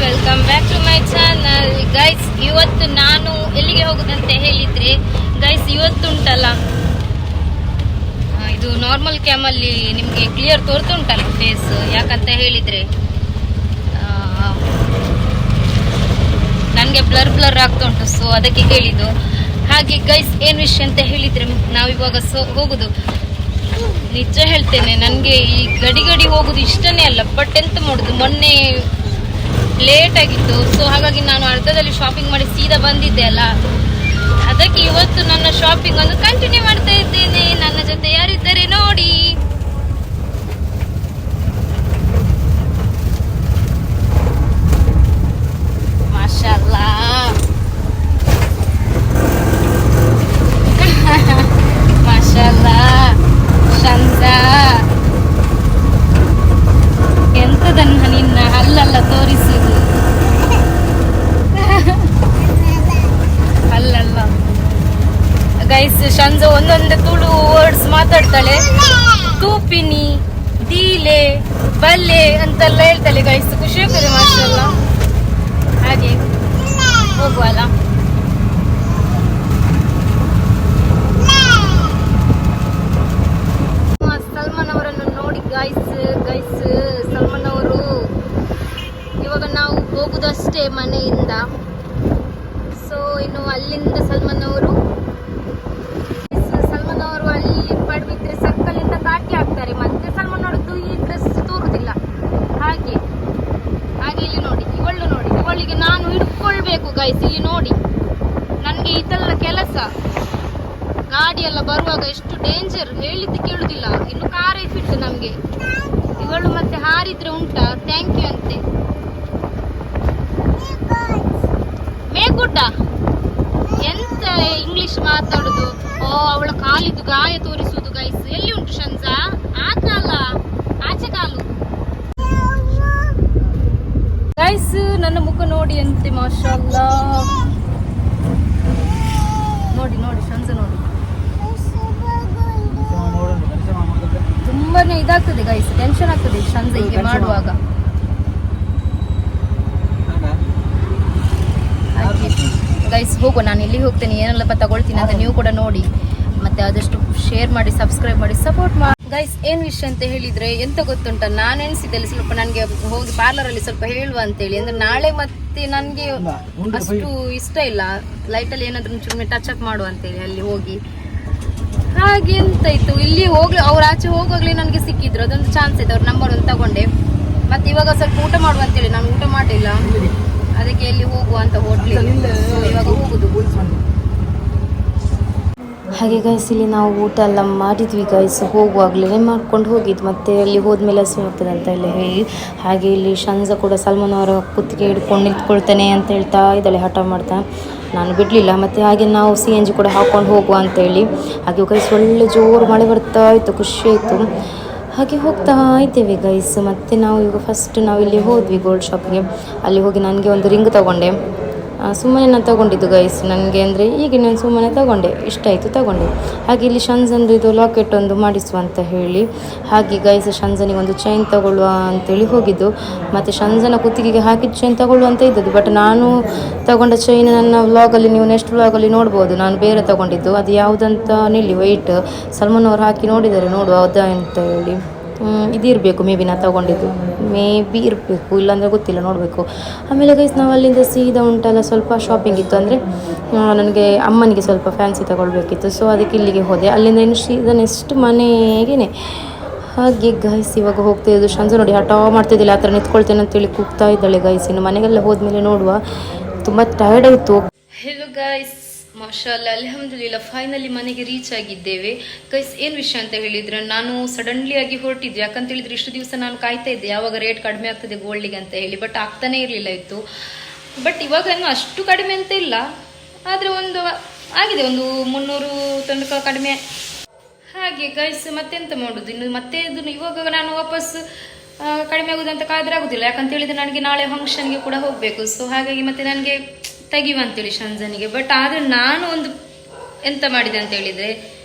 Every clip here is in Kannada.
Welcome back to my channel guys ಇವತ್ತು ನಾನು ಎಲ್ಲಿಗೆ ಹೋಗುದಂತೆ ಹೇಳಿದ್ರೆ ಗೈಸ್ ಇವತ್ತು ಉಂಟಲ್ಲ? ಆ, ಇದು ನಾರ್ಮಲ್ ಕ್ಯಾಮಲ್ಲಿ ನಿಮಗೆ ಕ್ಲಿಯರ್ ತೋರ್ತುಂಟಲ್ಲ ಫೇಸ್ ಯಾಕಂತ ಹೇಳಿದ್ರೆ? ನನಗೆ ಬ್ಲರ್ ಬ್ಲರ್ ಆಗ್ತಾ ಉಂಟು ಸೊ ಅದಕ್ಕೆ ಕೇಳಿದ್ದು. ಹಾಗೆ ಗೈಸ್ ಏನು ವಿಷಯ ಅಂತ ಹೇಳಿದ್ರೆ ನಾವಿವಾಗ ಸೊ ಹೋಗುದು. ನಿಜ ಹೇಳ್ತೇನೆ ನನಗೆ ಈ ಗಡಿ ಗಡಿ ಹೋಗುದು ಇಷ್ಟನೇ ಅಲ್ಲ ಬಟ್ ಎಂತ ಮಾಡುದು? ಮೊನ್ನೆ ಲೇಟ್ ಆಗಿತ್ತು. ಸೊ ಹಾಗಾಗಿ ನಾನು ಅರ್ಧದಲ್ಲಿ ಶಾಪಿಂಗ್ ಮಾಡಿ ಸೀದಾ ಬಂದಿದ್ದೆ ಅಲ್ಲ. ಅದಕ್ಕೆ ಇವತ್ತು ನನ್ನ ಶಾಪಿಂಗ್ ಅನ್ನು ಕಂಟಿನ್ಯೂ ಮಾಡ್ತಾ ಇದ್ದೇನೆ. ನನ್ನ ಜೊತೆ ಯಾರಿದ್ದಾರೆ ನೋಡಿ. ಮಾಶಾಲ್ಲಾ ಶಂಜಾ ಎಂತದನ್ನ ನಿನ್ನ ಅಲ್ಲಲ್ಲ ತೋರಿಸುದು ಅಲ್ಲಲ್ಲ ಗೈಸ್ ಶಂಜ ಒಂದೊಂದು ತುಳು ವರ್ಡ್ಸ್ ಮಾತಾಡ್ತಾಳೆ ತೂಪಿನಿ ದೀಲೆ ಬಲ್ಲೆ ಅಂತೆಲ್ಲ ಹೇಳ್ತಾಳೆ ಗೈಸ್ ಖುಷಿ ಆಗ್ತದೆ ಮಾಷಲ್ಲ ಹಾಗೆ ಹೋಗುವಲ್ಲ ಸಲ್ಮಾನ್ ಅವರನ್ನು ನೋಡಿ ಗೈಸ್ ಗೈಸ್ ಸಲ್ಮಾನ್ ಅವರು ಇವಾಗ ನಾವು ಹೋಗುದಷ್ಟೇ ಮನೆಯಿಂದ ಸೊ ಇನ್ನು ಅಲ್ಲಿಂದ ಸಲ್ಮಾನ್ ಅವರು ಸಲ್ಮಾನ್ ಅವರು ಅಲ್ಲಿ ಪಡ್ಬಿದ್ರೆ ಸರ್ಕಲಿಂದ ಕಾಟಿ ಹಾಕ್ತಾರೆ ಮತ್ತೆ ಸಲ್ಮಾನ್ ಅವ್ರದ್ದು ಈ ಡ್ರೆಸ್ ತೋರುದಿಲ್ಲ ಹಾಗೆ ಹಾಗೆ ಇಲ್ಲಿ ನೋಡಿ ಇವಳು ನೋಡಿ ಇವಳಿಗೆ ನಾನು ಹಿಡ್ಕೊಳ್ಬೇಕು ಗೈಸ್, ಇಲ್ಲಿ ನೋಡಿ. ನನಗೆ ಇದೆಲ್ಲ ಕೆಲಸ. ಗಾಡಿ ಎಲ್ಲ ಬರುವಾಗ ಎಷ್ಟು ಡೇಂಜರ್ ಹೇಳಿದ್ದು ಕೇಳುದಿಲ್ಲ. ಇನ್ನು ಕಾರೇ ಫಿಟ್ ನಮಗೆ. ಇವಳು ಮತ್ತೆ ಹಾರಿದ್ರೆ ಉಂಟಾ? ಥ್ಯಾಂಕ್ ಯು ಅಂತೆ. ಮೇಗುಡ್ಡ? ಎಂತ ಇಂಗ್ಲಿಷ್ ಮಾತಾಡುದು? ಓ, ಅವಳ ಕಾಲಿದ್ದು ಗಾಯ ತೋರಿಸುವುದು ಗೈಸ್. ಎಲ್ಲಿ ಉಂಟು ಶಂಜಾ? ಆ ಕಾಲ? ಆಚೆ ಕಾಲು? ಗೈಸ್ ನನ್ನ ಮುಖ ನೋಡಿ ಅಂತೆ ಮಾಶಲ್ಲ. ನೋಡಿ ನೋಡಿ ಶಂಜ ನೋಡಿ. ತುಂಬಾನೇ ಇದಾಗ್ತದೆ ಗೈಸ್ ಟೆನ್ಷನ್ ಆಗ್ತದೆ ಶಂಜ ಹೀಗೆ ಮಾಡುವಾಗ. ಗೈಸ್ ಹೋಗು. ನಾನು ಇಲ್ಲಿ ಹೋಗ್ತೇನೆ. ಏನೆಲ್ಲಪ್ಪ ತಗೊಳ್ತೀನಿ ಅಂತ ನೀವು ಕೂಡ ನೋಡಿ. ಮತ್ತೆ ಆದಷ್ಟು ಶೇರ್ ಮಾಡಿ ಸಬ್ಸ್ಕ್ರೈಬ್ ಮಾಡಿ ಸಪೋರ್ಟ್ ಮಾಡಿ. ಗೈಸ್ ಏನ್ ವಿಷಯ ಅಂತ ಹೇಳಿದ್ರೆ ಎಂತ ಗೊತ್ತುಂಟ? ನಾನು ಎಣಿಸಿದ್ದಲ್ಲಿ ಸ್ವಲ್ಪ ನನಗೆ ಹೋಗಿ ಪಾರ್ಲರ್ ಅಲ್ಲಿ ಸ್ವಲ್ಪ ಹೇಳುವ ಅಂತೇಳಿ. ಅಂದ್ರೆ ನಾಳೆ ಮತ್ತೆ ನನಗೆ ಅಷ್ಟು ಇಷ್ಟ ಇಲ್ಲ. ಲೈಟಲ್ಲಿ ಏನಾದ್ರು ಚುಮ್ಮೆ ಟಚ್ ಅಪ್ ಮಾಡುವ ಅಂತೇಳಿ ಅಲ್ಲಿ ಹೋಗಿ. ಹಾಗೆ ಎಂತ ಇತ್ತು? ಇಲ್ಲಿ ಹೋಗ್ಲಿ ಅವ್ರ ಆಚೆ ಹೋಗುವಾಗ್ಲೇ ನನಗೆ ಸಿಕ್ಕಿದ್ರು. ಅದೊಂದು ಚಾನ್ಸ್ ಇತ್ತು. ಅವ್ರ ನಂಬರ್ ಒಂದು ತಗೊಂಡೆ. ಮತ್ತೆ ಇವಾಗ ಸ್ವಲ್ಪ ಊಟ ಮಾಡುವ ಅಂತೇಳಿ. ನಾನು ಊಟ ಮಾಡಿಲ್ಲ. ಅದಕ್ಕೆ ಎಲ್ಲಿ ಹೋಗುವ ಅಂತ ಹೋಟ್ಲಿ ಇವಾಗ ಹೋಗುದು ಹಾಗೆ ಗೈಸ್ ಇಲ್ಲಿ ನಾವು ಊಟ ಎಲ್ಲ ಮಾಡಿದ್ವಿ ಗೈಸ್ ಹೋಗುವಾಗಲೇ ಮಾಡ್ಕೊಂಡು ಹೋಗಿದ್ದು. ಮತ್ತೆ ಅಲ್ಲಿ ಹೋದ್ಮೇಲೆ ಹಸಿವು ಆಗ್ತದೆ ಅಂತ ಎಲ್ಲ ಹೇಳಿ, ಹಾಗೆ ಇಲ್ಲಿ ಶಂಜ ಕೂಡ ಸಲ್ಮಾನ್ ಅವರ ಕುತ್ತಿಗೆ ಹಿಡ್ಕೊಂಡು ನಿಂತ್ಕೊಳ್ತಾನೆ ಅಂತ ಹೇಳ್ತಾ ಇದ್ದಾಳೆ, ಹಠ ಮಾಡ್ತಾ. ನಾನು ಬಿಡಲಿಲ್ಲ, ಮತ್ತು ಹಾಗೆ ನಾವು ಸಿ ಎನ್ ಜಿ ಕೂಡ ಹಾಕ್ಕೊಂಡು ಹೋಗುವ ಅಂತೇಳಿ ಹಾಗೆ ಗೈಸ್ ಒಳ್ಳೆ ಜೋರು ಮಳೆ ಬರ್ತಾ ಇತ್ತು, ಖುಷಿ ಆಯಿತು. ಹಾಗೆ ಹೋಗ್ತಾ ಇದ್ದೇವೆ ಗೈಸ್ ಮತ್ತು ನಾವು ಈಗ ಫಸ್ಟ್ ನಾವು ಇಲ್ಲಿ ಹೋದ್ವಿ ಗೋಲ್ಡ್ ಶಾಪ್ಗೆ ಅಲ್ಲಿ ಹೋಗಿ ನನಗೆ ಒಂದು ರಿಂಗ್ ತಗೊಂಡೆ. ಸುಮ್ಮನೆ ನಾನು ತಗೊಂಡಿದ್ದು ಗೈಸ್ ನನಗೆ ಅಂದರೆ ಈಗ ನಾನು ಸುಮ್ಮನೆ ತಗೊಂಡೆ, ಇಷ್ಟ ಆಯಿತು ತಗೊಂಡೆ. ಹಾಗೆ ಇಲ್ಲಿ ಶಂಜನ್ದು ಇದು ಲಾಕೆಟ್ ಒಂದು ಮಾಡಿಸುವ ಅಂತ ಹೇಳಿ, ಹಾಗೆ ಗೈಸ್ ಶಂಜನಿಗೆ ಒಂದು ಚೈನ್ ತಗೊಳ್ಳುವ ಅಂತೇಳಿ ಹೋಗಿದ್ದು. ಮತ್ತು ಶಂಜನ ಕುತ್ತಿಗೆಗೆ ಹಾಕಿದ ಚೈನ್ ತಗೊಳ್ಳುವಂತ ಇದ್ದದ್ದು ಬಟ್ ನಾನು ತಗೊಂಡ ಚೈನ್ ನನ್ನ ವ್ಲಾಗಲ್ಲಿ ನೀವು ನೆಕ್ಸ್ಟ್ ವ್ಲಾಗಲ್ಲಿ ನೋಡ್ಬೋದು. ನಾನು ಬೇರೆ ತಗೊಂಡಿದ್ದು, ಅದು ಯಾವುದಂತ ನಿಲ್ಲಿ ವೈಟ್ ಸಲ್ಮಾನ್ ಅವ್ರು ಹಾಕಿ ನೋಡಿದ್ದಾರೆ, ನೋಡುವ ಅಂತ ಹೇಳಿ. ಇದಿರಬೇಕು ಮೇ ಬಿ ನಾನು ತಗೊಂಡಿದ್ದು. ಮೇ ಬಿ ಇರಬೇಕು, ಇಲ್ಲಾಂದರೆ ಗೊತ್ತಿಲ್ಲ, ನೋಡಬೇಕು. ಆಮೇಲೆ ಗೈಸ್ ನಾವು ಅಲ್ಲಿಂದ ಸೀದಾ ಉಂಟಲ್ಲ, ಸ್ವಲ್ಪ ಶಾಪಿಂಗ್ ಇತ್ತು ಅಂದರೆ ನನಗೆ ಅಮ್ಮನಿಗೆ ಸ್ವಲ್ಪ ಫ್ಯಾನ್ಸಿ ತಗೊಳ್ಬೇಕಿತ್ತು. ಸೊ ಅದಕ್ಕೆ ಇಲ್ಲಿಗೆ ಹೋದೆ. ಅಲ್ಲಿಂದ ಇನ್ನು ಸೀದಾ ನೆಕ್ಸ್ಟ್ ಮನೆಗೇನೆ. ಹಾಗೆ ಗೈಸ್ ಇವಾಗ ಹೋಗ್ತಾ ಇದ್ದು ಶಂಜು ನೋಡಿ, ಹಠ ಮಾಡ್ತಿದ್ದಿಲ್ಲ, ಆ ಥರ ನಿಂತ್ಕೊಳ್ತೇನೆ ಅಂತೇಳಿ ಕೂಗ್ತಾ ಇದ್ದಾಳೆ ಗೈಸ್ ಇನ್ನು ಮನೆಗೆಲ್ಲ ಹೋದ್ಮೇಲೆ ನೋಡುವ. ತುಂಬ ಟಯರ್ಡ್ ಆಯಿತು. ಹೆಲೋ ಗೈಸ್ ಮಾಷಾಲ್ಲ ಅಲ್ಹಮ್ದುಲಿಲ್ಲ ಫೈನಲಿ ಮನೆಗೆ ರೀಚ್ ಆಗಿದ್ದೇವೆ. ಕೈಸ್ ಏನು ವಿಷಯ ಅಂತ ಹೇಳಿದ್ರೆ, ನಾನು ಸಡನ್ಲಿ ಆಗಿ ಹೊರಟಿದ್ದೆ. ಯಾಕಂತ ಹೇಳಿದ್ರೆ, ಇಷ್ಟು ದಿವಸ ನಾನು ಕಾಯ್ತಾ ಇದ್ದೆ. ಯಾವಾಗ ರೇಟ್ ಕಡಿಮೆ ಆಗ್ತದೆ ಗೋಲ್ಡಿಗೆ ಅಂತ ಹೇಳಿ ಬಟ್ ಆಗ್ತಾನೆ ಇರಲಿಲ್ಲ ಇತ್ತು ಬಟ್ ಇವಾಗ ಏನು ಅಷ್ಟು ಕಡಿಮೆ ಅಂತ ಇಲ್ಲ. ಆದರೆ ಒಂದು ಆಗಿದೆ, ಒಂದು ಮುನ್ನೂರು ತನಕ ಕಡಿಮೆ. ಹಾಗೆ ಗೈಸ್ ಮತ್ತೆಂತ ಮಾಡೋದು? ಇನ್ನು ಮತ್ತೆ ಇದನ್ನು ಇವಾಗ ನಾನು ವಾಪಸ್ ಕಡಿಮೆ ಆಗುದಂತ ಕಾದ್ರೆ ಆಗುದಿಲ್ಲ. ಯಾಕಂತ ಹೇಳಿದ್ರೆ, ನನಗೆ ನಾಳೆ ಫಂಕ್ಷನ್ಗೆ ಕೂಡ ಹೋಗಬೇಕು. ಸೊ ಹಾಗಾಗಿ ಮತ್ತೆ ನನಗೆ ತೆಗಿಯುವ ಅಂತೇಳಿ ಶಂಜನಿಗೆ ಬಟ್ ಆದರೆ ನಾನು ಒಂದು ಎಂತ ಮಾಡಿದೆ ಅಂತ ಹೇಳಿದ್ರೆ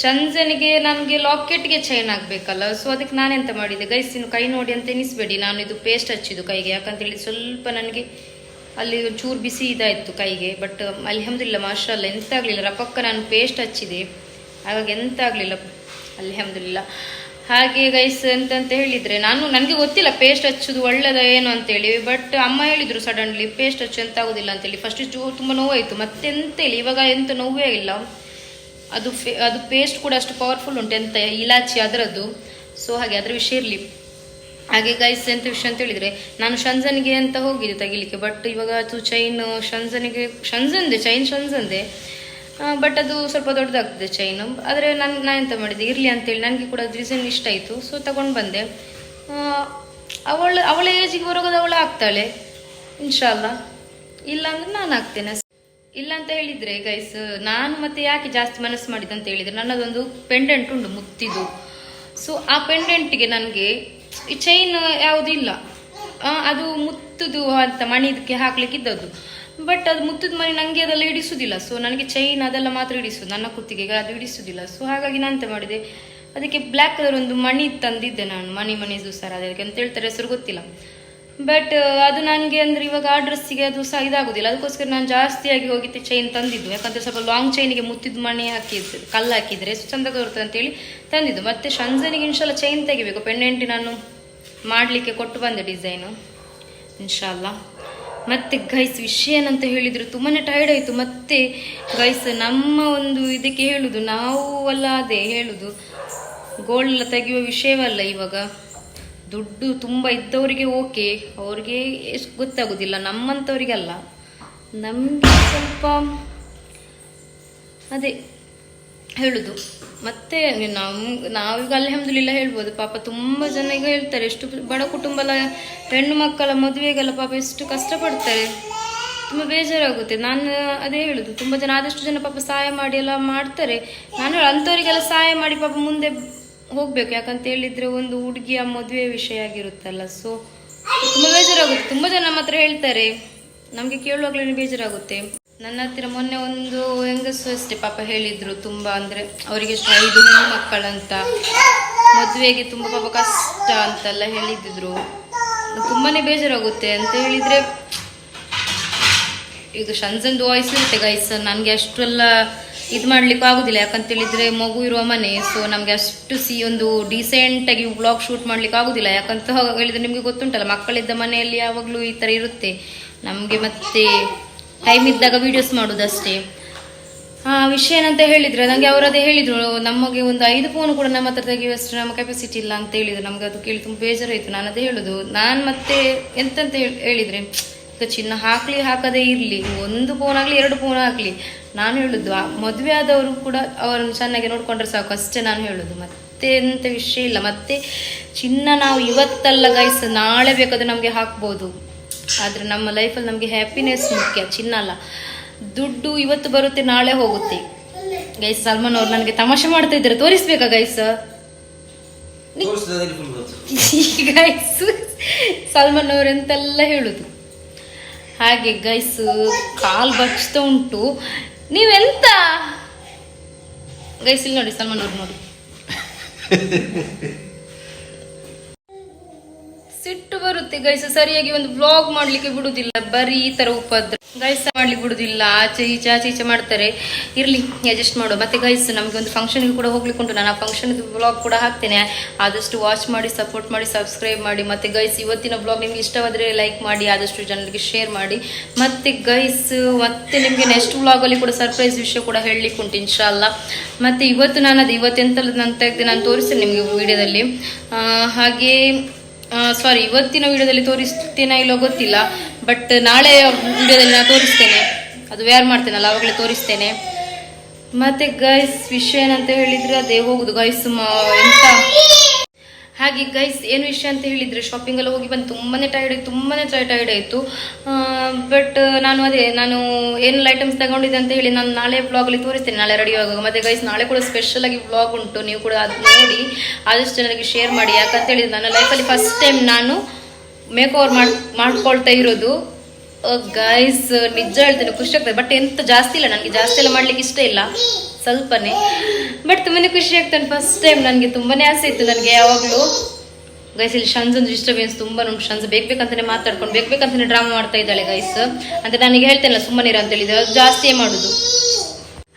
ಶಂಜನಿಗೆ ನನಗೆ ಲಾಕೆಟ್ಗೆ ಚೈನ್ ಆಗಬೇಕಲ್ಲ ಸೊ ಅದಕ್ಕೆ ನಾನು ಎಂತ ಮಾಡಿದೆ? ಗೈಸ್ ಇನ್ನು ಕೈ ನೋಡಿ ಅಂತ ಎನಿಸ್ಬೇಡಿ ನಾನು ಇದು ಪೇಸ್ಟ್ ಹಚ್ಚಿದ್ದು ಕೈಗೆ. ಯಾಕಂತೇಳಿ ಸ್ವಲ್ಪ ನನಗೆ ಅಲ್ಲಿ ಚೂರು ಬಿಸಿ ಇದಾಯಿತು ಕೈಗೆ. ಬಟ್ ಅಲ್ಹಮ್ದಿಲ್ಲ ಮಾಷಲ್ಲ ಎಂತ ಆಗಲಿಲ್ಲ ರಪಕ್ಕ ನಾನು ಪೇಸ್ಟ್ ಹಚ್ಚಿದೆ. ಹಾಗಾಗಿ ಎಂತ ಆಗಲಿಲ್ಲ ಅಲ್ಹಮ್ದುಲಿಲ್ಲ. ಹಾಗೆ ಗೈಸ್ ಅಂತಂತ ಹೇಳಿದ್ರೆ, ನಾನು ನನಗೆ ಗೊತ್ತಿಲ್ಲ ಪೇಸ್ಟ್ ಹಚ್ಚೋದು ಒಳ್ಳೇದ ಏನು ಅಂತೇಳಿ ಬಟ್ ಅಮ್ಮ ಹೇಳಿದ್ರು ಸಡನ್ಲಿ ಪೇಸ್ಟ್ ಹಚ್ಚು ಎಂತ ಅಂತ ಅಂತೇಳಿ. ಫಸ್ಟ್ ಜೋ, ತುಂಬ ನೋವಾಯಿತು ಮತ್ತೆ ಎಂತ ಹೇಳಿ, ಇವಾಗ ಎಂತ ನೋವೇ ಇಲ್ಲ. ಅದು ಅದು ಪೇಸ್ಟ್ ಕೂಡ ಅಷ್ಟು ಪವರ್ಫುಲ್ ಉಂಟು ಎಂತ, ಇಲಾಚಿ ಅದರದ್ದು. ಸೊ ಹಾಗೆ ಅದರ ವಿಷಯ ಇರಲಿ. ಹಾಗೆ ಗೈಸ್ ಎಂತ ವಿಷಯ ಅಂತ ಹೇಳಿದ್ರೆ, ನಾನು ಶಂಜನ್ಗೆ ಅಂತ ಹೋಗಿದ್ದೆ ತೆಗಿಲಿಕ್ಕೆ ಬಟ್ ಇವಾಗ ಅದು ಚೈನ್ ಶಂಜನಿಗೆ ಶಂಜಂದೆ ಚೈನ್ ಶಂಜಂದೆ ಬಟ್ ಅದು ಸ್ವಲ್ಪ ದೊಡ್ಡದಾಗ್ತದೆ ಚೈನ್ ಆದರೆ ನಾನು ನಾನು ಎಂತ ಮಾಡಿದೆ? ಇರಲಿ ಅಂತೇಳಿ. ನನಗೆ ಕೂಡ ಡಿಸೈನ್ ಇಷ್ಟ ಆಯಿತು. ಸೊ ತಗೊಂಡು ಬಂದೆ. ಅವಳು ಅವಳ ಏಜಿಗೆ ಬರೋದು ಅವಳು ಆಗ್ತಾಳೆ. ಇನ್ಶಾಲ್ಲ. ಇಲ್ಲಾಂದ್ರೆ ನಾನು ಆಗ್ತೇನೆ. ಇಲ್ಲ ಅಂತ ಹೇಳಿದ್ರೆ ಗೈಸ್ ನಾನು ಮತ್ತೆ ಯಾಕೆ ಜಾಸ್ತಿ ಮನಸ್ಸು ಮಾಡಿದೆ ಅಂತ ಹೇಳಿದ್ರೆ, ನನ್ನದೊಂದು ಪೆಂಡೆಂಟ್ ಉಂಟು ಮುತ್ತಿದು ಸೊ ಆ ಪೆಂಡೆಂಟ್ಗೆ ನನಗೆ ಈ ಚೈನ್ ಯಾವುದೂ ಇಲ್ಲ. ಅದು ಮುತ್ತದು ಅಂತ ಮಣಿದಕ್ಕೆ ಹಾಕ್ಲಿಕ್ಕೆ ಇದ್ದದ್ದು ಬಟ್ ಅದು ಮುತ್ತದ ಮನೆ ನನಗೆ ಅದೆಲ್ಲ ಹಿಡಿಸುದಿಲ್ಲ. ಸೊ ನನಗೆ ಚೈನ್ ಅದೆಲ್ಲ ಮಾತ್ರ ಹಿಡಿಸುದು ನನ್ನ ಕುತ್ತಿಗೆಗೆ ಅದು ಹಿಡಿಸುದಿಲ್ಲ. ಸೊ ಹಾಗಾಗಿ ನಾನು ಎಂತ ಮಾಡಿದೆ? ಅದಕ್ಕೆ ಬ್ಲ್ಯಾಕ್ ಕಲರ್ ಒಂದು ಮಣಿ ತಂದಿದ್ದೆ ನಾನು. ಮಣಿ ಮಣಿದು ಸರ್ ಅದಕ್ಕೆ ಅಂತ ಹೇಳ್ತಾರೆ ಹೆಸರು ಗೊತ್ತಿಲ್ಲ. ಬಟ್ ಅದು ನನಗೆ ಅಂದ್ರೆ ಇವಾಗ ಆ ಡ್ರೆಸ್ಸಿಗೆ ಅದು ಸಹ ಇದಾಗುದಿಲ್ಲ. ಅದಕ್ಕೋಸ್ಕರ ನಾನು ಜಾಸ್ತಿಯಾಗಿ ಹೋಗಿದ್ದೆ ಚೈನ್ ತಂದಿದ್ದು. ಯಾಕಂದ್ರೆ ಸ್ವಲ್ಪ ಲಾಂಗ್ ಚೈನಿಗೆ ಮುತ್ತಿದ ಮಣಿ ಹಾಕಿದ್ದು ಕಲ್ಲು ಹಾಕಿದ್ರೆ ಚಂದ ಬರ್ತದೆ ಅಂತೇಳಿ ತಂದಿದ್ದು. ಮತ್ತೆ ಶಂಜನಿಗೆ ಇನ್ಶಾಲ್ಲ ಚೈನ್ ತೆಗಿಬೇಕು. ಪೆಂಡೆಂಟ್ ನಾನು ಮಾಡಲಿಕ್ಕೆ ಕೊಟ್ಟು ಬಂದೆ ಡಿಸೈನು ಇನ್ಶಾಲ್ಲ. ಮತ್ತೆ ಗೈಸ್ ವಿಷಯ ಏನಂತ ಹೇಳಿದ್ರು ತುಂಬಾನೇ ಟೈರ್ಡ್ ಆಯಿತು. ಮತ್ತೆ ಗೈಸ್ ನಮ್ಮ ಒಂದು ಇದಕ್ಕೆ ಹೇಳುದು, ನಾವು ಅಲ್ಲ ಅದೇ ಹೇಳುದು. ಗೋಲ್ಡ್ ಎಲ್ಲ ತೆಗೆಯುವ ವಿಷಯವಲ್ಲ ಇವಾಗ. ದುಡ್ಡು ತುಂಬ ಇದ್ದವರಿಗೆ ಓಕೆ ಅವ್ರಿಗೆ ಎಷ್ಟು ಗೊತ್ತಾಗೋದಿಲ್ಲ ನಮ್ಮಂಥವ್ರಿಗಲ್ಲ ನಮಗೆ ಸ್ವಲ್ಪ ಅದೇ ಹೇಳುದು. ಮತ್ತೆ ನಮ್, ನಾವೀಗ ಅಲ್ಹಮ್ದುಲಿಲ್ಲ ಹೇಳ್ಬೋದು, ಪಾಪ ತುಂಬ ಜನ ಈಗ ಹೇಳ್ತಾರೆ, ಎಷ್ಟು ಬಡ ಕುಟುಂಬದ ಹೆಣ್ಣು ಮಕ್ಕಳ ಮದುವೆಗೆಲ್ಲ ಪಾಪ ಎಷ್ಟು ಕಷ್ಟಪಡ್ತಾರೆ. ತುಂಬ ಬೇಜಾರಾಗುತ್ತೆ. ನಾನು ಅದೇ ಹೇಳುದು, ತುಂಬ ಜನ ಆದಷ್ಟು ಜನ ಪಾಪ ಸಹಾಯ ಮಾಡಿ ಎಲ್ಲ ಮಾಡ್ತಾರೆ. ನಾನು ಅಂಥವರಿಗೆಲ್ಲ ಸಹಾಯ ಮಾಡಿ ಪಾಪ ಮುಂದೆ ಹೋಗ್ಬೇಕು. ಯಾಕಂತ ಹೇಳಿದ್ರೆ ಒಂದು ಹುಡುಗಿಯ ಮದುವೆ ವಿಷಯ ಆಗಿರುತ್ತಲ್ಲ ಸೊ ತುಂಬ ಬೇಜಾರಾಗುತ್ತೆ. ತುಂಬ ಜನ ನಮ್ಮ ಹೇಳ್ತಾರೆ, ನಮಗೆ ಕೇಳುವಾಗಲೇ ಬೇಜಾರಾಗುತ್ತೆ. ನನ್ನ ಹತ್ತಿರ ಮೊನ್ನೆ ಒಂದು ಹೆಂಗಸು ಅಷ್ಟೇ ಪಾಪ ಹೇಳಿದ್ರು ತುಂಬ ಅಂದ್ರೆ ಅವರಿಗೆ ಐದು ಹೆಣ್ಣು ಮಕ್ಕಳಂತ ಮದುವೆಗೆ ತುಂಬ ಪಾಪ ಕಷ್ಟ ಅಂತೆಲ್ಲ ಹೇಳಿದ್ರು. ತುಂಬಾನೇ ಬೇಜಾರಾಗುತ್ತೆ ಅಂತ ಹೇಳಿದ್ರೆ, ಇದು ಶಂಜನ್ದು ವಾಯ್ಸ್ ಇರುತ್ತೆ ಗೈಸ್ ನನಗೆ ಅಷ್ಟೆಲ್ಲ ಇದು ಮಾಡ್ಲಿಕ್ಕೆ ಆಗುದಿಲ್ಲ. ಯಾಕಂತ ಹೇಳಿದ್ರೆ ಮಗು ಇರುವ ಮನೆ ಸೊ ನಮಗೆ ಅಷ್ಟು ಸಿ ಒಂದು ಡೀಸೆಂಟ್ ಆಗಿ ಬ್ಲಾಗ್ ಶೂಟ್ ಮಾಡ್ಲಿಕ್ಕೆ ಆಗುದಿಲ್ಲ. ಯಾಕಂತ ಹೇಳಿದ್ರೆ ನಿಮಗೆ ಗೊತ್ತುಂಟಲ್ಲ, ಮಕ್ಕಳಿದ್ದ ಮನೆಯಲ್ಲಿ ಯಾವಾಗಲೂ ಈ ತರ ಇರುತ್ತೆ. ನಮಗೆ ಮತ್ತೆ ಟೈಮ್ ಇದ್ದಾಗ ವಿಡಿಯೋಸ್ ಮಾಡೋದಷ್ಟೇ. ಆ, ವಿಷಯ ಏನಂತ ಹೇಳಿದ್ರೆ ಅವರು ಅದೇ ಹೇಳಿದ್ರು, ನಮಗೆ ಒಂದು ಐದು ಫೋನ್ ಕೂಡ ನಮ್ಮ ಹತ್ರ ತೆಗೆಯುವಷ್ಟು ನಮ್ಮ ಕೆಪಾಸಿಟಿ ಇಲ್ಲ ಅಂತ ಹೇಳಿದ್ರು. ನಮ್ಗೆ ಅದು ಕೇಳಿ ತುಂಬ ಬೇಜಾರಾಯಿತು. ನಾನು ಅದೇ ಹೇಳುದು, ನಾನು ಮತ್ತೆ ಎಂತಂತ ಹೇಳ್- ಹೇಳಿದ್ರೆ, ಈಗ ಚಿನ್ನ ಹಾಕ್ಲಿ ಹಾಕದೇ ಇರ್ಲಿ, ಒಂದು ಫೋನ್ ಆಗಲಿ, ಎರಡು ಫೋನ್ ಹಾಕ್ಲಿ ನಾನು ಹೇಳುದು ಮದುವೆ ಆದವರು ಕೂಡ ಅವರನ್ನು ಚೆನ್ನಾಗಿ ನೋಡ್ಕೊಂಡ್ರೆ ಸಾಕು, ಅಷ್ಟೇ ನಾನು ಹೇಳುದು. ಮತ್ತೆ ಎಂತ ವಿಷಯ ಇಲ್ಲ. ಮತ್ತೆ ಚಿನ್ನ ನಾವು ಇವತ್ತಲ್ಲ ಗೈಸ್ ನಾಳೆ ಬೇಕಾದ್ರೆ ನಮಗೆ ಹಾಕ್ಬೋದು. ಆದರೆ ನಮ್ಮ ಲೈಫಲ್ಲಿ ನಮಗೆ ಹ್ಯಾಪಿನೆಸ್ ಮುಖ್ಯ ಚಿನ್ನ ಅಲ್ಲ. ದುಡ್ಡು ಇವತ್ತು ಬರುತ್ತೆ ನಾಳೆ ಹೋಗುತ್ತೆ. ಗೈಸ್ ಸಲ್ಮಾನ್ ಅವ್ರು ನನಗೆ ತಮಾಷೆ ಮಾಡ್ತಾ ಇದ್ದಾರೆ. ತೋರಿಸ್ಬೇಕಾ ಗೈಸ್ ಗೈಸ್ ಸಲ್ಮಾನ್ ಅವ್ರು ಎಂತೆಲ್ಲ ಹೇಳುದು. ಹಾಗೆ ಗೈಸ್ ಕಾಲ್ ಬಚ್ತಾ ಉಂಟು. ನೀವೆಂತ? ಗೈಸ್ ಇಲ್ಲಿ ನೋಡಿ ಸಲ್ಮಾನ್ ಅವ್ರು ನೋಡಿ. ಬರುತ್ತೆ ಗೈಸ ಸರಿಯಾಗಿ ಒಂದು ಬ್ಲಾಗ್ ಮಾಡ್ಲಿಕ್ಕೆ ಬಿಡುದಿಲ್ಲ. ಬರೀ ಈ ತರ ಉಪದ್ರ ಗೈಸ ಮಾಡ್ಲಿಕ್ಕೆ ಬಿಡುದಿಲ್ಲ. ಆಚೆ ಈಚೆ ಆಚೆ ಈಚೆ ಮಾಡ್ತಾರೆ. ಇರ್ಲಿ ಅಡ್ಜಸ್ಟ್ ಮಾಡುವ ಮತ್ತೆ ಗೈಸ್ ನಮಗೆ ಒಂದು ಫಂಕ್ಷನ್ ಕೂಡ ಹೋಗ್ಲಿಕ್ಕೆ ಉಂಟು. ನಾನು ಆ ಫಂಕ್ಷನ್ ಬ್ಲಾಗ್ ಕೂಡ ಹಾಕ್ತೇನೆ. ಆದಷ್ಟು ವಾಚ್ ಮಾಡಿ ಸಪೋರ್ಟ್ ಮಾಡಿ ಸಬ್ಸ್ಕ್ರೈಬ್ ಮಾಡಿ. ಮತ್ತೆ ಗೈಸ್ ಇವತ್ತಿನ ಬ್ಲಾಗ್ ನಿಮ್ಗೆ ಇಷ್ಟವಾದ್ರೆ ಲೈಕ್ ಮಾಡಿ. ಆದಷ್ಟು ಜನರಿಗೆ ಶೇರ್ ಮಾಡಿ. ಮತ್ತೆ ಗೈಸ್ ಮತ್ತೆ ನಿಮಗೆ ನೆಕ್ಸ್ಟ್ ಬ್ಲಾಗಲ್ಲಿ ಕೂಡ ಸರ್ಪ್ರೈಸ್ ವಿಷಯ ಕೂಡ ಹೇಳಲಿಕ್ಕೆ ಉಂಟು ಇನ್ಶಾಲ್ಲ ಮತ್ತೆ ಇವತ್ತು ನಾನು ಅದು ಇವತ್ತೆಂತಲ್ಲ ನಾನು ನಾನು ತೋರಿಸ್ತೇನೆ ನಿಮಗೆ ವಿಡಿಯೋದಲ್ಲಿ ಹಾಗೆ ಸಾರಿ ಇವತ್ತಿನ ವಿಡಿಯೋದಲ್ಲಿ ತೋರಿಸ್ತೇನೆ ಇಲ್ಲೋ ಗೊತ್ತಿಲ್ಲ ಬಟ್ ನಾಳೆ ವಿಡಿಯೋದಲ್ಲಿ ನಾನು ತೋರಿಸ್ತೇನೆ. ಅದು ವೇರ್ ಮಾಡ್ತೇನಲ್ಲ, ಅವಾಗಲೇ ತೋರಿಸ್ತೇನೆ. ಮತ್ತೆ ಗೈಸ್ ವಿಷಯ ಏನಂತ ಹೇಳಿದ್ರೆ ಅದೇ, ಹೋಗುದು. ಗೈಸ್ ಎಂತ? ಹಾಗೆ ಗೈಸ್ ಏನು ವಿಷಯ ಅಂತ ಹೇಳಿದರೆ ಶಾಪಿಂಗೆಲ್ಲ ಹೋಗಿ ಬಂದು ತುಂಬಾ ಟೈರ್ಡ್ ಆಯ್ತು, ತುಂಬಾನೇ ಟೈರ್ಡ್ ಆಯಿತು. ಬಟ್ ನಾನು ಅದೇ, ನಾನು ಏನೆಲ್ಲ ಐಟಮ್ಸ್ ತಗೊಂಡಿದ್ದೆ ಅಂತ ಹೇಳಿ ನಾನು ನಾಳೆ ಬ್ಲಾಗಲ್ಲಿ ತೋರಿಸ್ತೇನೆ, ನಾಳೆ ರೆಡಿ ಆಗುವಾಗ. ಮತ್ತೆ ಗೈಸ್ ನಾಳೆ ಕೂಡ ಸ್ಪೆಷಲ್ ಆಗಿ ಬ್ಲಾಗ್ ಉಂಟು, ನೀವು ಕೂಡ ಅದು ನೋಡಿ, ಆದಷ್ಟು ಜನರಿಗೆ ಶೇರ್ ಮಾಡಿ. ಯಾಕಂತ ಹೇಳಿದ್ರೆ ನನ್ನ ಲೈಫಲ್ಲಿ ಫಸ್ಟ್ ಟೈಮ್ ನಾನು ಮೇಕ್ ಓವರ್ ಮಾಡಿ, ಮಾಡ್ಕೊಳ್ತಾ ಇರೋದು. ಗೈಸ್ ನಿಜ ಹೇಳ್ತೇನೆ, ಖುಷಿ ಆಗ್ತದೆ. ಬಟ್ ಎಂತ ಜಾಸ್ತಿ ಇಲ್ಲ ನನಗೆ, ಜಾಸ್ತಿ ಎಲ್ಲ ಮಾಡ್ಲಿಕ್ಕೆ ಇಷ್ಟ ಇಲ್ಲ. ಸ್ವಲ್ಪನೇ. ಬಟ್ ತುಂಬಾನೇ ಖುಷಿ ಆಗ್ತಾನೆ ಫಸ್ಟ್ ಟೈಮ್ ನನಗೆ, ತುಂಬಾನೇ ಆಸೆ ಇತ್ತು ನನಗೆ ಯಾವಾಗಲೂ. ಗೈಸ್ ಇಲ್ಲಿ ಶನ್ಸ್ ಒಂದು ಡಿಸ್ಟರ್ಬೆನ್ಸ್ ತುಂಬಾ ಉಂಟು ಬೇಕು ಬೇಕಂತಾನೆ ಮಾತಾಡ್ಕೊಂಡು ಬೇಕು ಬೇಕಂತಾನೆ ಡ್ರಾಮಾ ಮಾಡ್ತಾ ಇದ್ದಾಳೆ ಗೈಸ್ ಅಂತ ನನಗೆ ಹೇಳ್ತೇನೆ ಸುಮ್ಮನಿರ ಅಂತ ಹೇಳಿದ್ರೆ ಜಾಸ್ತಿಯೇ ಮಾಡುದು.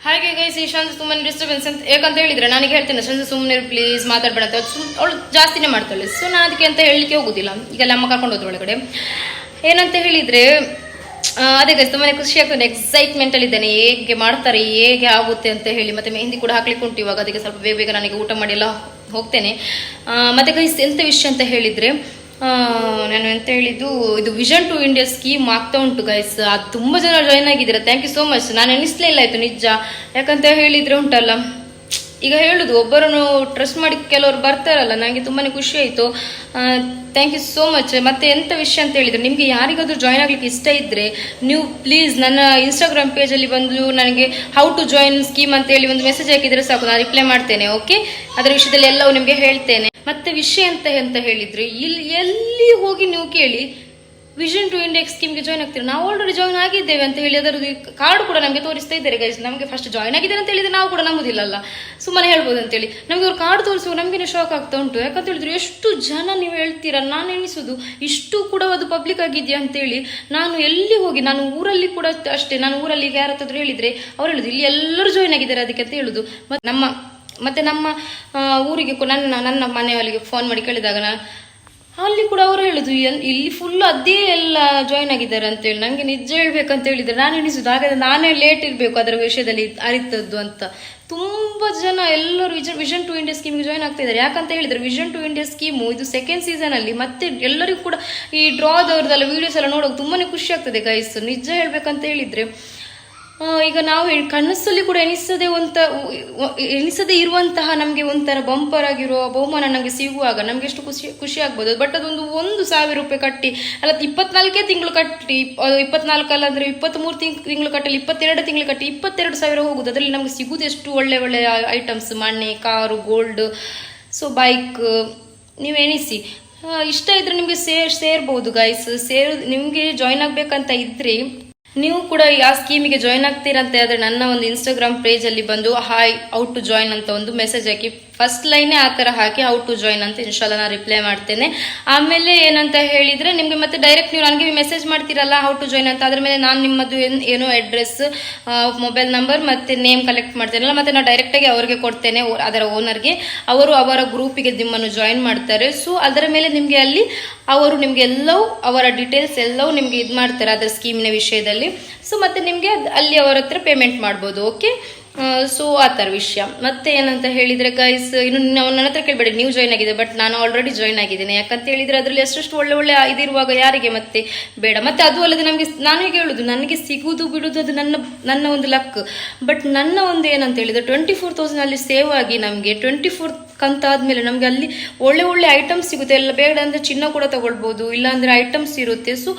ಹಾಗೆ ಗೈಸ್ ಈ ಶನ್ಸ್ ತುಂಬಾ ಡಿಸ್ಟರ್ಬೆನ್ಸ್ ಅಂತ ಯಾಕಂತ ಹೇಳಿದ್ರೆ ನನಗೆ ಹೇಳ್ತೇನೆ ಶಂಜ್ ಸುಮ್ಮನೆ ಪ್ಲೀಸ್ ಮಾತಾಡ್ಬೇಡ ಅಂತ. ಅವಳು ಜಾಸ್ತಿನೇ ಮಾಡ್ತಾಳೆ. ಸೊ ನಾನು ಅದಕ್ಕೆ ಅಂತ ಹೇಳಲಿಕ್ಕೆ ಹೋಗುದಿಲ್ಲ. ಈಗ ಅಮ್ಮ ಕರ್ಕೊಂಡು ಹೋದ್ರು ಒಳಗಡೆ. ಏನಂತ ಹೇಳಿದ್ರೆ ಅದೇ ಗೈಸ್ ತುಂಬಾ ಖುಷಿ ಆಗ್ತದೆ. ಎಕ್ಸೈಟ್ಮೆಂಟ್ ಇದ್ದೇನೆ. ಹೇಗೆ ಮಾಡ್ತಾರೆ, ಹೇಗೆ ಆಗುತ್ತೆ ಅಂತ ಹೇಳಿ ಮತ್ತೆ ಮೆಹಂದಿ ಕೂಡ ಹಾಕ್ಲಿಕ್ಕೆ ಉಂಟು ಇವಾಗ. ಅದಕ್ಕೆ ಸ್ವಲ್ಪ ಬೇಗ ಬೇಗ ನನಗೆ ಊಟ ಮಾಡಿ ಎಲ್ಲ ಹೋಗ್ತೇನೆ. ಮತ್ತೆ ಗೈಸ್ ಎಂತ ವಿಷಯ ಅಂತ ಹೇಳಿದ್ರೆ ನಾನು ಎಂತ ಹೇಳಿದ್ದು, ಇದು ವಿಷನ್ ಟು ಇಂಡಿಯಾ ಸ್ಕೀಮ್ ಆಗ್ತಾ ಉಂಟು ಗೈಸ್ ಅದು ತುಂಬಾ ಜನ ಜಾಯ್ನ್ ಆಗಿದ್ದೀರಾ. ಥ್ಯಾಂಕ್ ಯು ಸೋ ಮಚ್ ನಾನು ಎನಿಸ್ಲೇ ಇಲ್ಲ, ಆಯ್ತು ನಿಜ. ಯಾಕಂತ ಹೇಳಿದ್ರೆ ಉಂಟಲ್ಲ. ಈಗ ಹೇಳುದು, ಒಬ್ಬರನ್ನು ಟ್ರಸ್ಟ್ ಮಾಡಿ ಕೆಲವರು ಬರ್ತಾರಲ್ಲ ನನಗೆ ತುಂಬಾನೇ ಖುಷಿ ಆಯಿತು. ಥ್ಯಾಂಕ್ ಯು ಸೋ ಮಚ್ ಮತ್ತೆ ಎಂತ ವಿಷಯ ಅಂತ ಹೇಳಿದ್ರೆ, ನಿಮಗೆ ಯಾರಿಗಾದ್ರೂ ಜಾಯ್ನ್ ಆಗ್ಲಿಕ್ಕೆ ಇಷ್ಟ ಇದ್ರೆ, ನೀವು ಪ್ಲೀಸ್ ನನ್ನ ಇನ್ಸ್ಟಾಗ್ರಾಮ್ ಪೇಜಲ್ಲಿ ಬಂದು ನನಗೆ ಹೌ ಟು ಜಾಯಿನ್ ಸ್ಕೀಮ್ ಅಂತ ಹೇಳಿ ಒಂದು ಮೆಸೇಜ್ ಹಾಕಿದ್ರೆ ಸಾಕು, ನಾನು ರಿಪ್ಲೈ ಮಾಡ್ತೇನೆ ಓಕೆ ಅದರ ವಿಷಯದಲ್ಲಿ ಎಲ್ಲವೂ ನಿಮಗೆ ಹೇಳ್ತೇನೆ. ಮತ್ತೆ ವಿಷಯ ಅಂತ ಅಂತ ಹೇಳಿದ್ರೆ, ಇಲ್ಲಿ ಎಲ್ಲಿ ಹೋಗಿ ನೀವು ಕೇಳಿ ವಿಷನ್ ಟು ಇಂಡಿಯಾ ಸ್ಕೀಮ್ಗೆ ಜಾಯ್ನ್ ಆಗ್ತೀರಾ? ನಾವು ಆಲ್ರೆಡಿ ಜಾಯ್ನ್ ಆಗಿದ್ದೇವೆ ಅಂತ ಹೇಳಿ ಅದರದ್ದು ಕಾರ್ಡ್ ಕೂಡ ನಮಗೆ ತೋರಿಸ್ತಾ ಇದ್ದಾರೆ ಗೈಸ್ ನಮಗೆ ಫಸ್ಟ್ ಜಾಯ್ನ್ ಆಗಿದ್ದೇನೆ ಅಂತ ಹೇಳಿದ್ರೆ ನಾವು ಕೂಡ ನಂಬುದಿಲ್ಲಲ್ಲ. ಸುಮ್ಮನೆ ಹೇಳ್ಬೋದು ಅಂತೇಳಿ ನಮಗೆ ಅವ್ರು ಕಾರ್ಡ್ ತೋರಿಸುವ ನಮಗೆ ಶಾಕ್ ಆಗ್ತಾ ಉಂಟು. ಯಾಕಂತ ಹೇಳಿದ್ರೆ ಎಷ್ಟು ಜನ ನೀವು ಹೇಳ್ತೀರಾ? ನಾನು ಎಣಿಸೋದು, ಇಷ್ಟು ಕೂಡ ಅದು ಪಬ್ಲಿಕ್ ಆಗಿದೆಯಾ ಅಂತೇಳಿ ನಾನು ಎಲ್ಲಿ ಹೋಗಿ, ನಾನು ಊರಲ್ಲಿ ಕೂಡ ಅಷ್ಟೇ, ನಾನು ಊರಲ್ಲಿ ಯಾರ ಹತ್ರ ಹೇಳಿದ್ರೆ ಅವ್ರು ಹೇಳುದು, ಇಲ್ಲಿ ಎಲ್ಲರೂ ಜಾಯ್ನ್ ಆಗಿದ್ದಾರೆ ಅದಕ್ಕೆ ಅಂತ ಹೇಳುದು. ಮತ್ತೆ ನಮ್ಮ ಮತ್ತೆ ನಮ್ಮ ಊರಿಗೆ ನನ್ನ ನನ್ನ ಮನೆಯವರಿಗೆ ಫೋನ್ ಮಾಡಿ ಕೇಳಿದಾಗ ನಾನು ಅಲ್ಲಿ ಕೂಡ ಅವರು ಹೇಳುದು ಇಲ್ಲಿ ಫುಲ್ ಅದೇ ಎಲ್ಲ ಜಾಯ್ನ್ ಆಗಿದ್ದಾರೆ ಅಂತೇಳಿ ನಂಗೆ ನಿಜ ಹೇಳ್ಬೇಕಂತ ಹೇಳಿದ್ರೆ ನಾನು ಎಣಿಸುದು. ಹಾಗಾದ್ರೆ ನಾನೇ ಲೇಟ್ ಇರಬೇಕು ಅದರ ವಿಷಯದಲ್ಲಿ ಅರಿತದ್ದು ಅಂತ. ತುಂಬಾ ಜನ ಎಲ್ಲರೂ ವಿಜನ್ ವಿಷನ್ ಟು ಇಂಡಿಯಾ ಸ್ಕೀಮ್ಗೆ ಜಾಯ್ನ್ ಆಗ್ತಾ ಇದ್ದಾರೆ. ಯಾಕಂತ ಹೇಳಿದ್ರೆ ವಿಷನ್ ಟು ಇಂಡಿಯಾ ಸ್ಕೀಮು ಇದು ಸೆಕೆಂಡ್ ಸೀಸನ್ ಅಲ್ಲಿ ಮತ್ತೆ ಎಲ್ಲರಿಗೂ ಕೂಡ ಈ ಡ್ರಾದವ್ರದ್ದೆಲ್ಲ ವಿಡಿಯೋಸ್ ಎಲ್ಲ ನೋಡೋಕೆ ತುಂಬಾನೇ ಖುಷಿ ಆಗ್ತದೆ ಗೈಸ್ ನಿಜ ಹೇಳ್ಬೇಕಂತ ಹೇಳಿದ್ರೆ. ಈಗ ನಾವು ಕನಸಲ್ಲಿ ಕೂಡ ಎನಿಸದೆ ಒಂತ ಎನಿಸದೆ ಇರುವಂತಹ ನಮಗೆ ಒಂಥರ ಬಂಪರ್ ಆಗಿರೋ ಬಹುಮಾನ ನಮಗೆ ಸಿಗುವಾಗ ನಮಗೆ ಎಷ್ಟು ಖುಷಿ ಖುಷಿ ಆಗ್ಬೋದು. ಬಟ್ ಅದೊಂದು ಒಂದು ಸಾವಿರ ರೂಪಾಯಿ ಕಟ್ಟಿ, ಅಲ್ಲ, ಇಪ್ಪತ್ನಾಲ್ಕೇ ತಿಂಗಳು ಕಟ್ಟಿ ಇಪ್ಪತ್ನಾಲ್ಕಲ್ಲ ಅಂದ್ರೆ ಇಪ್ಪತ್ತ್ಮೂರು ತಿಂಗಳು ಕಟ್ಟಲಿ, ಇಪ್ಪತ್ತೆರಡು ತಿಂಗಳು ಕಟ್ಟಿ ಇಪ್ಪತ್ತೆರಡು ಸಾವಿರ ಹೋಗುದು. ಅದರಲ್ಲಿ ನಮಗೆ ಸಿಗುದು ಎಷ್ಟು ಒಳ್ಳೆ ಒಳ್ಳೆ ಐಟಮ್ಸ್ ಮನೆ, ಕಾರು ಗೋಲ್ಡ್ ಸೊ ಬೈಕ್ ನೀವು ಎಣಿಸಿ. ಇಷ್ಟ ಇದ್ರೆ ನಿಮಗೆ ಸೇರ್ ಸೇರ್ಬೋದು ಗೈಸ್ ಸೇರ್ ನಿಮಗೆ ಜಾಯ್ನ್ ಆಗ್ಬೇಕಂತ ಇದ್ರೆ ನೀವು ಕೂಡ ಆ ಸ್ಕೀಮಿಗೆ ಜಾಯ್ನ್ ಆಗ್ತೀರಂತೆ, ಆದರೆ ನನ್ನ ಒಂದು ಇನ್ಸ್ಟಾಗ್ರಾಮ್ ಪೇಜಲ್ಲಿ ಬಂದು ಹಾಯ್ ಔಟ್ ಟು ಜಾಯ್ನ್ ಅಂತ ಒಂದು ಮೆಸೇಜ್ ಹಾಕಿ ಫಸ್ಟ್ ಲೈನೇ ಆ ಥರ ಹಾಕಿ ಹೌ ಟು ಜಾಯಿನ್ ಅಂತ ಇನ್ಶಾಲ್ಲ ನಾನು ರಿಪ್ಲೈ ಮಾಡ್ತೇನೆ. ಆಮೇಲೆ ಏನಂತ ಹೇಳಿದ್ರೆ ನಿಮಗೆ ಮತ್ತೆ ಡೈರೆಕ್ಟ್ ನೀವು ನನಗೆ ಮೆಸೇಜ್ ಮಾಡ್ತೀರಲ್ಲ ಹೌ ಟು ಜಾಯ್ನ್ ಅಂತ, ಅದ್ರ ಮೇಲೆ ನಾನು ನಿಮ್ಮದು ಏನು, ಏನೋ ಅಡ್ರೆಸ್ ಮೊಬೈಲ್ ನಂಬರ್ ಮತ್ತೆ ನೇಮ್ ಕಲೆಕ್ಟ್ ಮಾಡ್ತೇನಲ್ಲ, ಮತ್ತೆ ನಾನು ಡೈರೆಕ್ಟಾಗಿ ಅವರಿಗೆ ಕೊಡ್ತೇನೆ ಅದರ ಓನರ್ಗೆ ಅವರು ಅವರ ಗ್ರೂಪಿಗೆ ನಿಮ್ಮನ್ನು ಜಾಯಿನ್ ಮಾಡ್ತಾರೆ. ಸೊ ಅದರ ಮೇಲೆ ನಿಮಗೆ ಅಲ್ಲಿ ಅವರು ನಿಮಗೆ ಎಲ್ಲವೂ, ಅವರ ಡೀಟೇಲ್ಸ್ ಎಲ್ಲವೂ ನಿಮಗೆ ಇದು ಮಾಡ್ತಾರೆ ಅದರ ಸ್ಕೀಮಿನ ವಿಷಯದಲ್ಲಿ. ಸೊ ಮತ್ತೆ ನಿಮಗೆ ಅಲ್ಲಿ ಅವರ ಹತ್ರ ಪೇಮೆಂಟ್ ಮಾಡ್ಬೋದು ಓಕೆ ಸೊ, ಆ ಥರ ವಿಷಯ. ಮತ್ತೆ ಏನಂತ ಹೇಳಿದ್ರೆ ಗೈಸ್ ಇನ್ನು ನಾವು ನನ್ನ ಹತ್ರ ಕೇಳಬೇಡಿ, ನೀವು ಜಾಯ್ನ್ ಆಗಿದೆ ಬಟ್ ನಾನು ಆಲ್ರೆಡಿ ಜಾಯ್ನ್ ಆಗಿದ್ದೇನೆ. ಯಾಕಂತ ಹೇಳಿದ್ರೆ, ಅದರಲ್ಲಿ ಅಷ್ಟು ಒಳ್ಳೆ ಒಳ್ಳೆ ಇದಿರುವಾಗ ಯಾರಿಗೆ ಮತ್ತೆ ಬೇಡ. ಮತ್ತೆ ಅದು ಅಲ್ಲದೆ ನಮಗೆ ನಾನು ಹೇಗೆ ಹೇಳುದು, ನನಗೆ ಸಿಗುವುದು ಬಿಡುದು ಅದು ನನ್ನ ನನ್ನ ಒಂದು ಲಕ್ ಬಟ್ ನನ್ನ ಒಂದು ಏನಂತ ಹೇಳಿದ್ರೆ ಟ್ವೆಂಟಿ ಫೋರ್ ತೌಸಂಡ್ ಅಲ್ಲಿ ಸೇವ್ ಆಗಿ ನಮಗೆ ಟ್ವೆಂಟಿ ಫೋರ್ ಕಂತ ಆದ್ಮೇಲೆ ನಮಗೆ ಅಲ್ಲಿ ಒಳ್ಳೆ ಒಳ್ಳೆ ಐಟಮ್ಸ್ ಸಿಗುತ್ತೆ. ಎಲ್ಲ ಬೇಡ ಅಂದ್ರೆ ಚಿನ್ನ ಕೂಡ ತಗೊಳ್ಬೋದು. ಇಲ್ಲ ಅಂದ್ರೆ ಐಟಮ್ಸ್ ಇರುತ್ತೆ. ಸೊ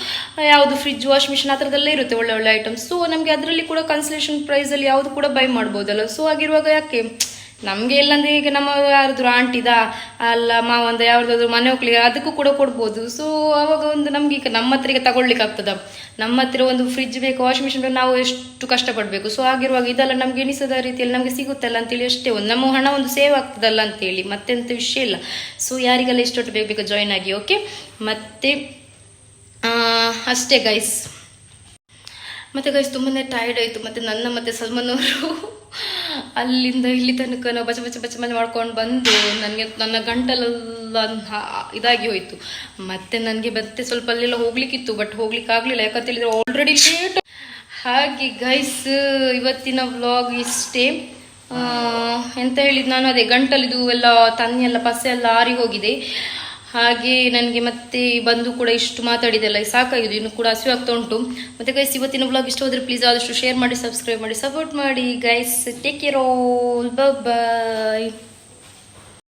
ಯಾವುದು ಫ್ರಿಜ್ ವಾಶ್ ಮಿಷಿನ್ ಆ ಇರುತ್ತೆ ಒಳ್ಳೆ ಒಳ್ಳೆ ಐಟಮ್ಸ್ ಸೊ ನಮಗೆ ಅದರಲ್ಲಿ ಕೂಡ ಕನ್ಸಲೇಷನ್ ಪ್ರೈಸ್ ಅಲ್ಲಿ ಯಾವುದು ಕೂಡ ಬೈ ಮಾಡ್ಬೋದಲ್ಲ. ಸೊ ಆಗಿರುವಾಗ ಯಾಕೆ? ನಮಗೆ ಇಲ್ಲಂದ್ರೆ ಈಗ ನಮ್ಮ ಯಾರಾದ್ರೂ ಆಂಟಿದ ಅಲ್ಲ ಮಾವಂದ ಯಾವ್ದಾದ್ರು ಮನೆ ಹೋಗ್ಲಿಕ್ಕೆ ಅದಕ್ಕೂ ಕೂಡ ಕೊಡ್ಬೋದು. ಸೊ ಅವಾಗ ಒಂದು ನಮ್ಗೆ ಈಗ ನಮ್ಮ ಹತ್ರ ಈಗ ತಗೊಳ್ಲಿಕ್ಕೆ ಆಗ್ತದ. ನಮ್ಮ ಹತ್ರ ಒಂದು ಫ್ರಿಜ್ ಬೇಕು ವಾಷಿಂಗ್ ಮಿಷಿನ್ ಬೇಕು, ನಾವು ಎಷ್ಟು ಕಷ್ಟಪಡಬೇಕು. ಸೊ ಆಗಿರುವಾಗ ಇದೆಲ್ಲ ನಮ್ಗೆ ಎಣಿಸದ ರೀತಿಯಲ್ಲಿ ನಮಗೆ ಸಿಗುತ್ತಲ್ಲ ಅಂತೇಳಿ ಅಷ್ಟೇ ಒಂದು. ನಮ್ಮ ಹಣ ಒಂದು ಸೇವ್ ಆಗ್ತದಲ್ಲ ಅಂತೇಳಿ, ಮತ್ತೆಂತ ವಿಷಯ ಇಲ್ಲ. ಸೊ ಯಾರಿಗೆಲ್ಲ ಇಷ್ಟೊಟ್ಟು ಬೇಕು ಬೇಕು ಜಾಯ್ನ್ ಆಗಿ ಓಕೆ ಮತ್ತೆ ಅಷ್ಟೇ ಗೈಸ್ ಮತ್ತೆ ಗೈಸ್ ತುಂಬಾ ಟೈರ್ಡ್ ಆಯಿತು. ಮತ್ತೆ ನನ್ನ ಮತ್ತೆ ಸಲ್ಮಾನ್ ಅವರು. ಅಲ್ಲಿಂದ ಇಲ್ಲಿ ತನಕ ನಾವು ಬಚ ಬಚ ಬಚ ಮಾಡ್ಕೊಂಡು ಬಂದು ನನಗೆ ನನ್ನ ಗಂಟಲೆಲ್ಲ ಇದಾಗಿ ಹೋಯಿತು. ಮತ್ತೆ ನನಗೆ ಮತ್ತೆ ಸ್ವಲ್ಪ ಅಲ್ಲೆಲ್ಲ ಹೋಗ್ಲಿಕ್ಕಿತ್ತು ಬಟ್ ಹೋಗ್ಲಿಕ್ಕೆ ಆಗಲಿಲ್ಲ ಯಾಕಂತ ಹೇಳಿದ್ರೆ ಆಲ್ರೆಡಿ ಲೇಟ್ ಹಾಗೆ ಗೈಸ್ ಇವತ್ತಿನ ವ್ಲಾಗ್ ಇಷ್ಟೇ. ಎಂತ ಹೇಳಿದ್ ನಾನು ಅದೇ, ಗಂಟಲಿದು ಎಲ್ಲ ತನ್ನೆಲ್ಲ ಪಸೆ ಎಲ್ಲ ಆರಿ ಹೋಗಿದೆ. ಹಾಗೆ ನನಗೆ ಮತ್ತೆ ಬಂದು ಕೂಡ ಇಷ್ಟು ಮಾತಾಡಿದೆಲ್ಲ ಸಾಕಾಗಿದೆ, ಇನ್ನು ಕೂಡ ಹಸಿವು ಆಗ್ತಾ ಉಂಟು. ಮತ್ತೆ ಗೈಸ್ ಇವತ್ತಿನ ಬ್ಲಾಗ್ ಇಷ್ಟ ಹೋದ್ರೆ ಪ್ಲೀಸ್ ಆದಷ್ಟು ಶೇರ್ ಮಾಡಿ ಸಬ್ಸ್ಕ್ರೈಬ್ ಮಾಡಿ ಸಪೋರ್ಟ್ ಮಾಡಿ. Guys take care all bye